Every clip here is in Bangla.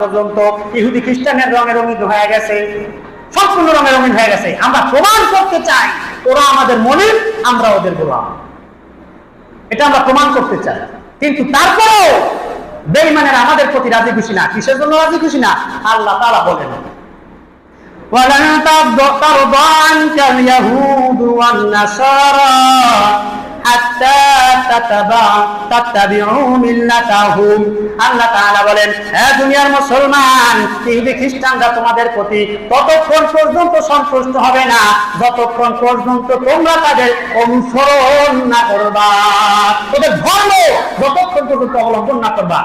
পর্যন্ত ইহুদি খ্রিস্টানের রঙে রঙিন হয়ে গেছে সম্পূর্ণ রঙে রঙিন হয়ে গেছে আমরা প্রমাণ করতে চাই ওরা আমাদের মনির আমরা ওদের গোলাম এটা আমরা প্রমাণ করতে চাই কিন্তু তারপরেও বেইমানের আমাদের প্রতি রাজি খুশি না কিসের জন্য রাজি খুশি না আল্লাহ তারা বলেন ولن ترضى عنك اليهود والنصارى দুনিয়ার খ্রিস্টানরা তোমাদের প্রতি ততক্ষণ পর্যন্ত হবে না, যতক্ষণ পর্যন্ত না করবা। যতক্ষণ অবলম্বন না করবা।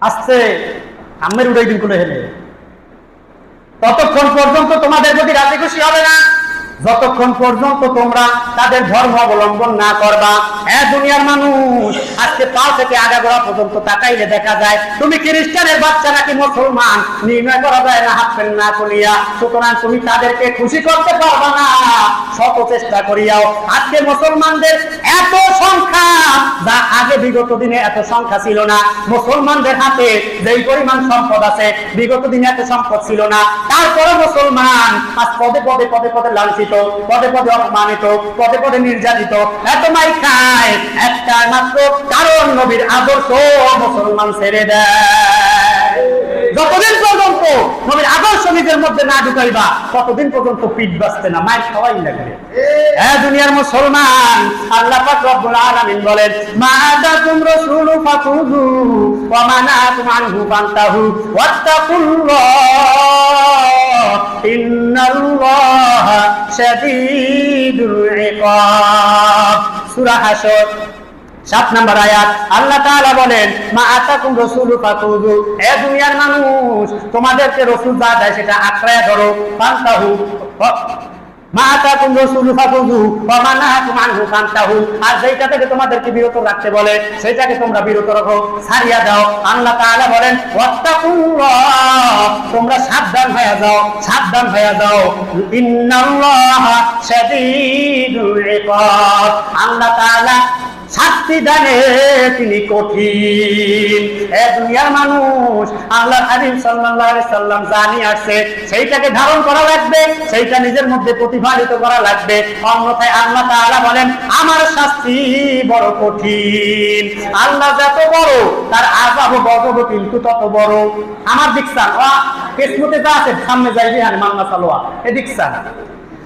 আসছে ততক্ষণ পর্যন্ত তোমাদের প্রতি রাজি খুশি হবে না। যতক্ষণ পর্যন্ত তোমরা তাদের ধর্ম অবলম্বন না করবা হ্যাঁ দুনিয়ার মানুষ, আজকে পা থেকে আগাগোড়া পর্যন্ত তাকাইলে দেখা যায়, তুমি খ্রিস্টানের বাচ্চা নাকি মুসলমান? নির্ণয় করা যায় না, হাত ফেল না করিয়া সুতরাং তুমি তাদেরকে খুশি করতে পারবা না। শত চেষ্টা করিয়াও। আজকে মুসলমানদের এত সংখ্যা, যা আগে বিগত দিনে এত সংখ্যা ছিল না। মুসলমানদের হাতে যেই পরিমাণ সম্পদ আছে, বিগত দিনে এত সম্পদ ছিল না। তারপরে মুসলমান আজ পদে পদে পদে পদে লাঞ্ছিত পদে পদে অপমানিত, পদে পদে নির্যাতিত। এত মাই খায় একটা মাত্র কারণ নবীর আদর্শ মুসলমান ছেড়ে দেয়। যতদিন পর্যন্ত নবীর আদর্শ নিজের মধ্যে না ঢুকাইবা, ততদিন পর্যন্ত পিঠ বাঁচতে না, মায়ের খাওয়াই লাগবে। হ্যাঁ দুনিয়ার মুসলমান, আল্লাহ পাক রব্বুল আলামিন বলেন মা আতাকুম রাসূলু ফাখুযু, ওয়া মানাকুম আনহু ফান্তাহু, ওয়াত্তাকুল্লাহ। সাত নাম্বার আয়াত। আল্লাহ তাআলা বলেন, মা আতাকুম রাসূলু ফাকুযু এ দুনিয়ার মানুষ, তোমাদেরকে রাসূল যা দেয় সেটা আঁকড়ায় ধরো। ফান্তাহু আর যেটা থেকে তোমাদেরকে বিরত রাখতে বলে, সেইটাকে তোমরা বিরত রাখো, ছাড়িয়া দাও। আল্লাহ তাআলা বলেন তোমরা সাবধান হয়ে যাও, সাবধান হয়ে যাও। আল্লাহ তাআলা শাস্তি দানে তিনি কঠিন। এ দুনিয়ার মানুষ আল্লাহ হাবিব আলাইহি সাল্লাম জানি আসছে, সেইটাকে ধারণ করা লাগবে, সেইটা নিজের মধ্যে প্রতিফলিত করা লাগবে। অন্যথায় আল্লাহ তাআলা বলেন, আমার শাস্তি বড় কঠিন। আল্লাহ যত বড়, তার আযাব বড় কিন্তু তত বড়। আমার দিকসান কিসমতে যা আছে, সামনে যাইবি হান মান্না সালোয়া। এ দিকসান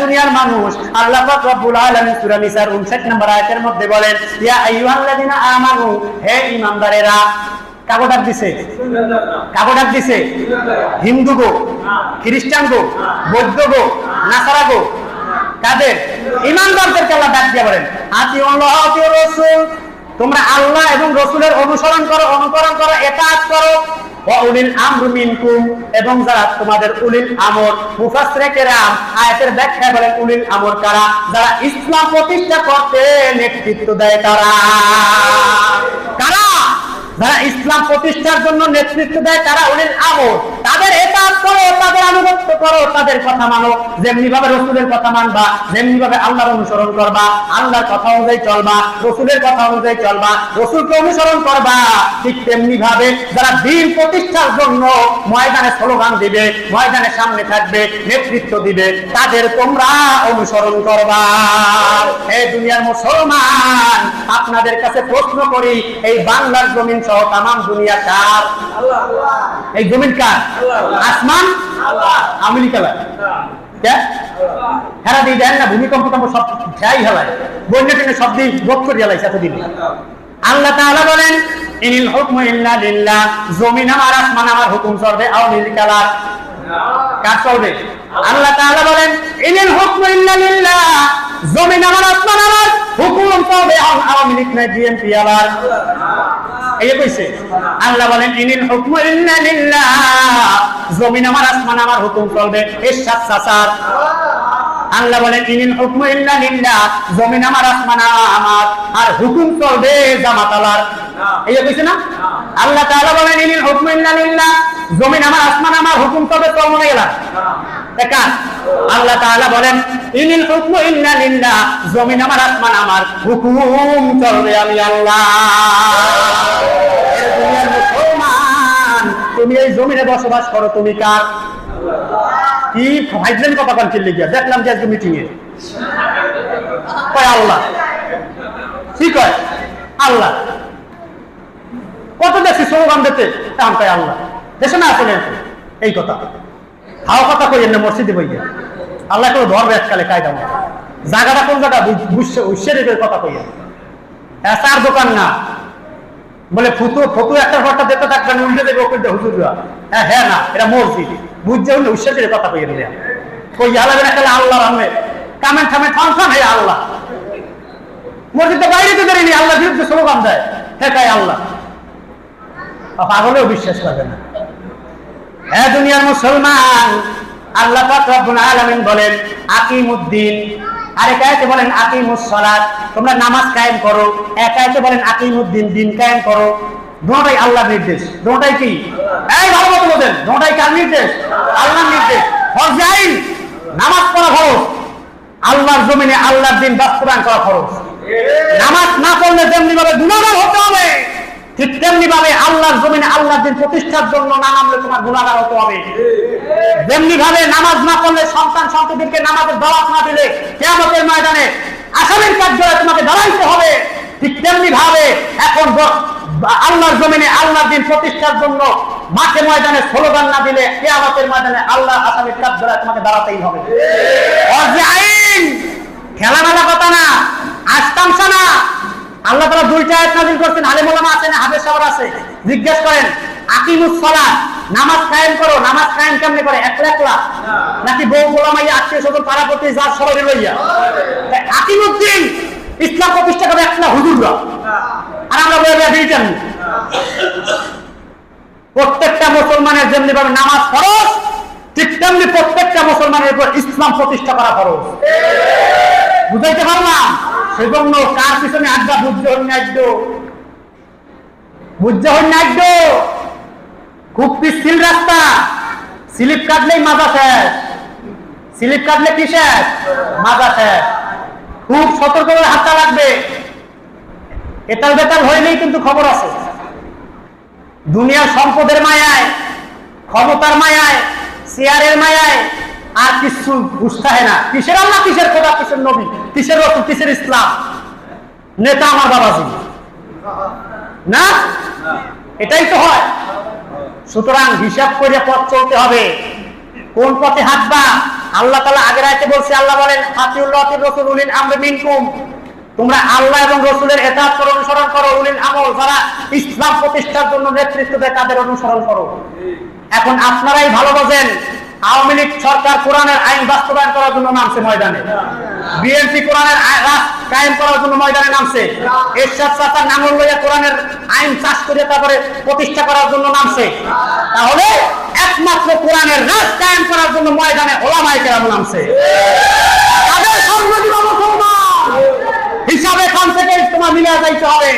দুনিয়ার মানুষ, আল্লাহ নম্বর মধ্যে ইয়া হে দিছে দিছে, হিন্দু গো, খ্রিস্টান গো, বৌদ্ধ গো, নাসারা গো, কাদের? ইমানদারদের আল্লাহ ডাক দিয়ে বলেন আতি আল্লাহ তোমরা আল্লাহ এবং রসুলের অনুসরণ করো, অনুকরণ করো এটা করো। এবং যারা তোমাদের উলিল আমর মুফাসরেকেরাম আয়াতের ব্যাখ্যা বলেন, উলিল আমর কারা? যারা ইসলাম প্রতিষ্ঠা করতে নেতৃত্ব দেয় তারা। কারা? যারা ইসলাম প্রতিষ্ঠার জন্য নেতৃত্ব দেয়, তারা উলিল আমর তাদের একাজ করো তাদের আনুগত্য করো, তাদের কথা মানো। যেমনি ভাবে রসুলের কথা মানবা যেমনি ভাবে আল্লাহর অনুসরণ করবা, আল্লাহর কথা অনুযায়ী চলবা, রসুলের কথা অনুযায়ী চলবা, রসুলকে অনুসরণ করবা। ঠিক তেমনি ভাবে যারা দিন প্রতিষ্ঠার জন্য ময়দানে স্লোগান দিবে ময়দানের সামনে থাকবে, নেতৃত্ব দিবে, তাদের তোমরা অনুসরণ করবা। এই দুনিয়ার মুসলমান, আপনাদের কাছে প্রশ্ন করি, এই বাংলার জমিন সহ তামাম দুনিয়া কার? এই জমিন কার? আসমান? আমেরিকা হেরা দিয়ে দেন না, ভূমিকম্প টম্প সব খেয়াই হেলায় বন্যা টেনে সব দিয়ে বোধ করে হেলাইছে এতদিন। আল্লাহ তাআলা বলেন, ইনিল হুকমু ইল্লা লিল্লাহ। জমিন আমার, আসমান আমার, হুকুম চলবে আও নীল কার চলবে আল্লাহ তাআলা বলেন, ইনিল আমার আসমান আমার। হুকুম চলবে আওয়ামী লীগ নাই বিএনপি আবার। আল্লাহ বলেন জমিন আমার, আসমান আমার হুকুম চলবে। ইল্লা আর হুকুম চলবে জামাতালার এই না? আল্লাহ বলেন, ইনিল জমিন আমার, আসমান আমার, হুকুম চলবে চলবে না দেখা। আল্লাহ তাআলা বলেন, ইনিল হুকমু ইল্লা লিল্লাহ জমিন আমার, আসমান আমার। হুকুম চলবে আমি আল্লাহ। দুনিয়ার তুমি এই জমিনে বসবাস করো, তুমি কার? কি ভাইজলেন কথা কান চিল্লি দেখলাম যে আজকে মিটিং এ। কয় আল্লাহ? কি কয়? আল্লাহ। কত দেখছি স্লোগান দিতে? কাম কয় আল্লাহ। দেশে না আসলে এই কথা। হাওয়া কথা কই এনে মসজিদে বই আল্লাহ কেউ ধরবে এককালে কায়দা মতো। জায়গাটা কোন জায়গা? বুঝছে উৎসের কথা কই চার দোকান না। বলে, ফুতু, ফতু, একটা ঘরটা দেখতে থাকবেন উল্টে দেবে ওকে হুজুররা। হ্যাঁ হ্যাঁ না, এটা মসজিদ। বুঝছে হলে উৎসের কথা কই এনে কই আলাদা একটা আল্লাহ রামে কামেন থামে থামসান হে আল্লাহ। মসজিদের বাইরে তো দেয়নি আল্লাহ বিরুদ্ধে স্লোগান দেয়। হ্যাঁ আল্লাহ। পাগলেও বিশ্বাস করবে না। হ্যাঁ দুনিয়ার মুসলমান, আল্লাহ রব্বুল আলামিন বলেন, আকিমুদ্দিন। আরেক আয়াতে বলেন আকিমুস সালাত তোমরা নামাজ কায়েম করো। এক আয়াতে বলেন, আকিমুদ্দিন, দিন কায়েম করো। দুটোটাই আল্লাহর নির্দেশ। দুটোটাই কি? এই ভালো মতো বলেন দুটোটাই কার নির্দেশ? আল্লাহর নির্দেশ। ফরজ নামাজ পড়া ফরজ। আল্লাহর জমিনে আল্লাহর দিন বাস্তবায়ন করা ফরজ। নামাজ না পড়লে যেমনি ভাবে গুণাগার হতে হবে। ঠিক তেমনি ভাবে আল্লাহর জমিনে আল্লাহর দিন প্রতিষ্ঠার জন্য না নামলে তোমার গুণাগার হতে হবে। যেমনি ভাবে নামাজ না পড়লে সন্তান সন্ততিকে নামাজের দাওয়াত না দিলে কেয়ামতের ময়দানে আসামের কার্যালয়ে তোমাকে দাঁড়াইতে হবে। ঠিক তেমনি ভাবে এখন আল্লাহর জমিনে আল্লাহর দিন প্রতিষ্ঠার জন্য মাঠে ময়দানে স্লোগান না দিলে কেয়ামতের ময়দানে আল্লাহ আসামের কার্যালয়ে তোমাকে দাঁড়াতেই হবে। আইন! খেলা মেলা কথা না, আস্তামসা না আল্লাহ তাআলা দুইটা আয়াত নাযিল করছেন ওলামা আছেন হাফেজ সাহেব আছে। জিজ্ঞেস করেন, আকিমুস সালাত, নামাজ কায়েম করো, নামাজ কায়েম কেমনে করে? একলা একলা? নাকি বউ আত্মীয় স্বজন লইয়া? আকিমুদ্দিন ইসলাম প্রতিষ্ঠা করে একলা হুজুররা। আর আমরা বলে দেয়া দিয়েছেন প্রত্যেকটা মুসলমানের যেমনি ভাবে নামাজ ফরজ, ঠিক তেমনি প্রত্যেকটা মুসলমানের উপর ইসলাম প্রতিষ্ঠা করা ফরজ। বুঝাইতে পারলাম? সেজন্য কার পিছনে আড্ডা বুঝতে নাইদ্য বুঝতে নাইদ্য খুব পিছিল রাস্তা। স্লিপ কাটলেই শেষ। স্লিপ কাটলে কি শেষ? শেষ। খুব সতর্ক করে হাতটা লাগবে। এটাল বেতাল হইলেই কিন্তু খবর আছে। দুনিয়ার সম্পদের মায়ায়, ক্ষমতার মায়ায় চেয়ারের মায়ায় আর কিছু হয় না। কিসের আল্লাহ, কিসের খোদা, কিসের নবী, কিসের রসুল, কিসের ইসলাম? নেতা আমার বাবাজি। না? এটাই তো হয়। সুতরাং হিসাব করে পথ চলতে হবে। কোন পথে হাঁটবা? আল্লাহ তালা আগের আয়তে বলছে, আল্লাহ বলেন রসুল উলিন আমরে মিনকুম। তোমরা আল্লাহ এবং রসুলের এতাত অনুসরণ করো, উলিল আমল। যারা ইসলাম প্রতিষ্ঠার জন্য নেতৃত্ব দেয়, তাদের অনুসরণ করো। এখন আপনারাই ভালো বোঝেন আওয়ামী লীগ সরকার কোরআনের আইন বাস্তবায়ন করার জন্য নামছে ময়দানে। বিএনপি কোরআনের কায়েম করার জন্য ময়দানে নামছে। এরশাদ চাচার নাঙ্গল লইয়া কোরআনের আইন চাষ করে তারপরে প্রতিষ্ঠা করার জন্য নামছে। তাহলে একমাত্র কোরআনের রাত কায়েম করার জন্য ময়দানে ওলামাই কেরাম নামছে। তাদের হিসাব এখান থেকে তোমার মিলে যাইতে হবে।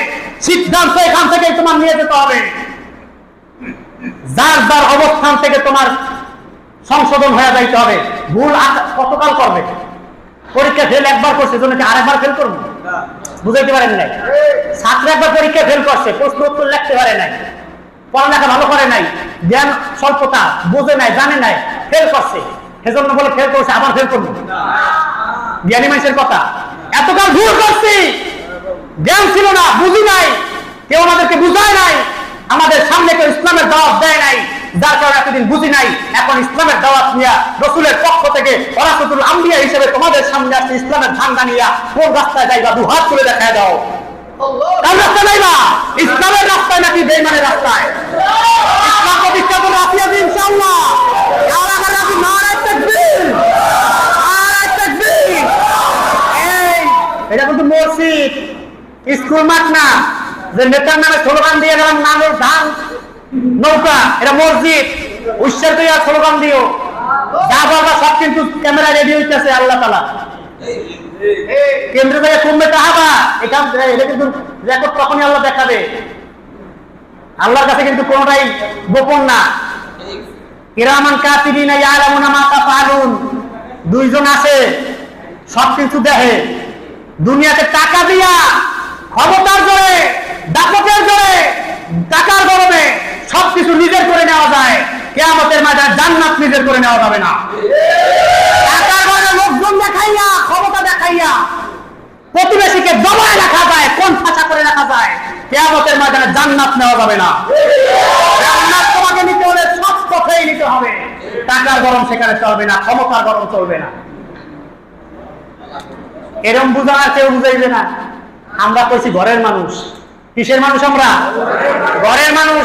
সিদ্ধান্ত এখান থেকে তোমার নিয়ে যেতে হবে। যার যার অবস্থান থেকে তোমার সংশোধন হয়ে যাইতে হবে। ভুল কতকাল করবে? পরীক্ষা ফেল একবার করছে জন্য আরেকবার ফেল করব? বুঝাইতে পারেন নাই? ছাত্র একবার পরীক্ষা ফেল করছে, প্রশ্ন উত্তর লিখতে পারে নাই। পড়ালেখা ভালো করে নাই, জ্ঞান স্বল্পতা বোঝে নাই, জানে নাই ফেল করছে। সেজন্য বলে ফেল করছে, আবার ফেল করব। জ্ঞানী মানুষের কথা। এতকাল ভুল করছি। জ্ঞান ছিল না, বুঝি নাই। কেউ আমাদেরকে বুঝায় নাই। আমাদের সামনে কেউ ইসলামের দাওয়াত দেয় নাই। যার কারণে এতদিন বুঝি নাই, এখন ইসলামের দাওয়াত নিয়া রসুলের পক্ষ থেকে ওরাসতুল আম্বিয়া হিসেবে তোমাদের সামনে আসছে ইসলামের ঝান্ডা নিয়া, কোন রাস্তায় যাইবা দু হাত তুলে দেখা দাও। ইসলামের রাস্তায় নাকি বেইমানের রাস্তায়? ইসলাম প্রতিষ্ঠা করে এটা কিন্তু মসজিদ, স্কুল মাঠ না। যে নেতার নামে স্লোগান দিয়ে গেলাম ধান নৌকা, এটা মসজিদ। উৎসার দিয়ে স্লোগান দিও। যা বাবা সব কিন্তু ক্যামেরা রেডি হইতেছে, আল্লাহ তালা কেন্দ্র থেকে কমবে তাহাবা এখান এটা কিন্তু রেকর্ড তখনই আল্লাহ দেখাবে। আল্লাহর কাছে কিন্তু কোনোটাই গোপন না। কিরামান কাতিবিনা ইয়ালামুনা মা তাফআলুন। দুইজন আছে, সব কিছু দেখে। দুনিয়াতে টাকা দিয়া, ক্ষমতার জোরে, দাপটের জোরে টাকার গরমে সবকিছু নিজের করে নেওয়া যায়। কেয়ামতের মাঝে জান্নাত নিজের করে নেওয়া যাবে না। লোকজন দেখাইয়া, ক্ষমতা দেখাইয়া প্রতিবেশীকে দবায় রাখা যায়, কোন ফাঁসা করে রাখা যায়, কেয়ামতের জান্নাত নেওয়া যাবে না। জান্নাত তোমাকে নিতে হলে সব নিতে হবে। টাকার গরম সেখানে চলবে না, ক্ষমতার গরম চলবে না। এরম বুঝানোর কেউ বুঝাইবে না। আমরা কইছি ঘরের মানুষ। কিসের মানুষ আমরা? ঘরের মানুষ